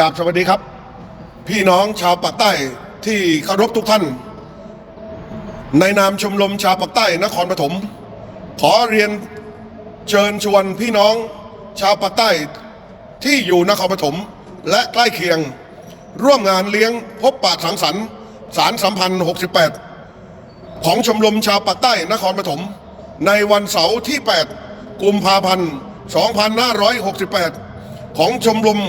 กราบสวัสดีครับ พี่น้องชาวปากใต้ที่เคารพทุกท่าน ในนามชมรมชาวปากใต้นครปฐมขอเรียนเชิญชวนพี่น้องชาวปากใต้ที่อยู่นครปฐมและใกล้เคียง ร่วมงานเลี้ยงพบปะสังสรรค์สารสัมพันธ์ 68 ของชมรมชาวปากใต้นครปฐมในวันเสาร์ที่ 8 กุมภาพันธ์ 2568 ของชมรม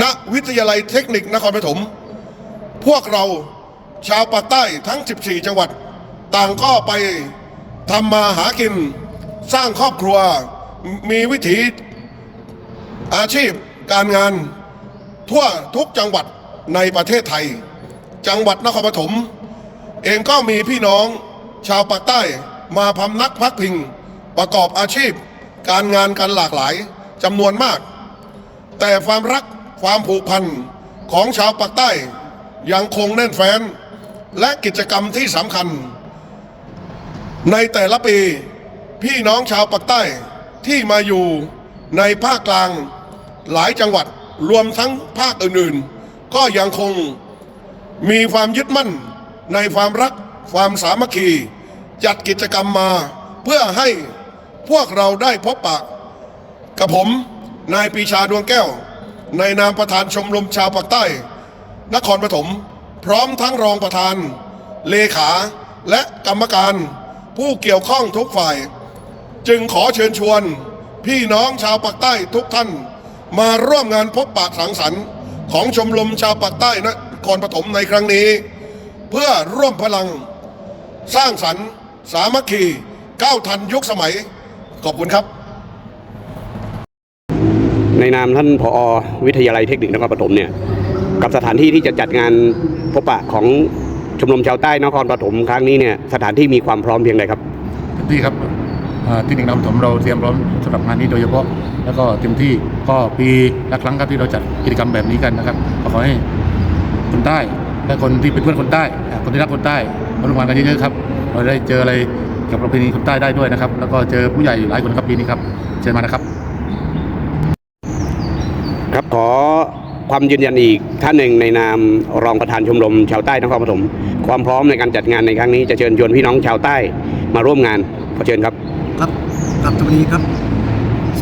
ณวิทยาลัยเทคนิคนครปฐม พวกเราชาวปากใต้ทั้ง 14 จังหวัด ต่างก็ไปทำมาหากิน สร้างครอบครัว มีวิถีอาชีพการงาน ทั่วทุกจังหวัดในประเทศไทย จังหวัดนครปฐม เองก็มีพี่น้องชาวปากใต้มาพำนักพักพิง ประกอบอาชีพ การงานกันหลากหลายจำนวนมาก แต่ความรัก ความผูกพันของชาวปากใต้ยังคงแน่นแฟ้น และกิจกรรมที่สำคัญ ในแต่ละปีพี่น้องชาวปากใต้ที่มาอยู่ในภาคกลางหลายจังหวัดรวมทั้งภาคอื่นๆ ก็ยังคงมีความยึดมั่นในความรักความสามัคคี จัดกิจกรรมมาเพื่อให้พวกเราได้พบปะ กับผมนายปีชาดวงแก้ว ในนามประธานชมรมชาวปากใต้ นครปฐมพร้อมทั้งรองประธาน เลขาและกรรมการ ผู้เกี่ยวข้องทุกฝ่าย จึงขอเชิญชวน พี่น้องชาวปากใต้ทุกท่าน มาร่วมงานพบปะสังสรรค์ของชมรมชาวปากใต้นครปฐมในครั้งนี้ เพื่อร่วมพลัง สร้างสรรค์ สามัคคีก้าวทันยุคสมัย ขอบคุณครับ ในนามท่านผอวิทยาลัยเทคนิคนครปฐมเนี่ยกับสถานที่ที่จะจัดงานพบปะของชมรมชาวใต้นครปฐมครั้งนี้เนี่ยสถานที่มีความพร้อมเพียงใดครับที่ครับที่หนึ่งนำถมเราเตรียมพร้อมสำหรับงานนี้โดยเฉพาะ แล้วก็เต็มที่ก็ปีละครั้งครับที่เราจัดกิจกรรมแบบนี้กันนะครับก็ขอให้คนใต้และคนที่เป็นเพื่อนคนใต้ คนที่รักคนใต้มาร่วมงานกันเยอะๆครับเราได้เจออะไรกับประเพณีคนใต้ได้ด้วยนะครับ แล้วก็เจอผู้ใหญ่หลายคนครับปีนี้ครับเชิญมานะครับ ขอความยืนยันอีกท่านหนึ่งในนามรองประธานชมรมชาวใต้นครปฐมความพร้อมในการจัดงานในครั้งนี้จะเชิญชวนพี่น้องชาวใต้มาร่วมงานขอเชิญครับครับกับสวัสดีครับ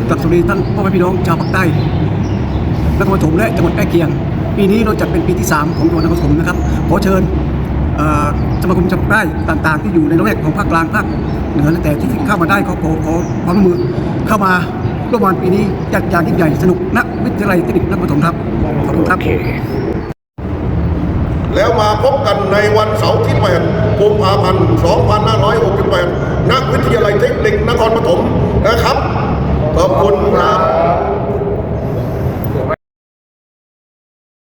กลับสวัสดีท่านพ่อแม่พี่น้องชาวภาคใต้นครปฐมและจังหวัดใกล้เคียง ปีนี้เราจัดเป็นปีที่ 3 ของจังหวัดนครปฐมนะครับขอเชิญอ่อสมาคมชาวภาคใต้ต่าง ๆ ที่อยู่ในระแวกของภาคกลางภาคเหนือและแต่ที่เข้ามาได้ขอขอขอความร่วมมือเข้ามา ร่วมงานปีนี้จัดอย่างยิ่งใหญ่สนุกณวิทยาลัยเทคนิคนครปฐมครับขอบคุณครับแล้วมาพบกันในวันเสาร์ที่8กุมภาพันธ์2568ณวิทยาลัยเทคนิคนครปฐมนะครับขอบคุณครับ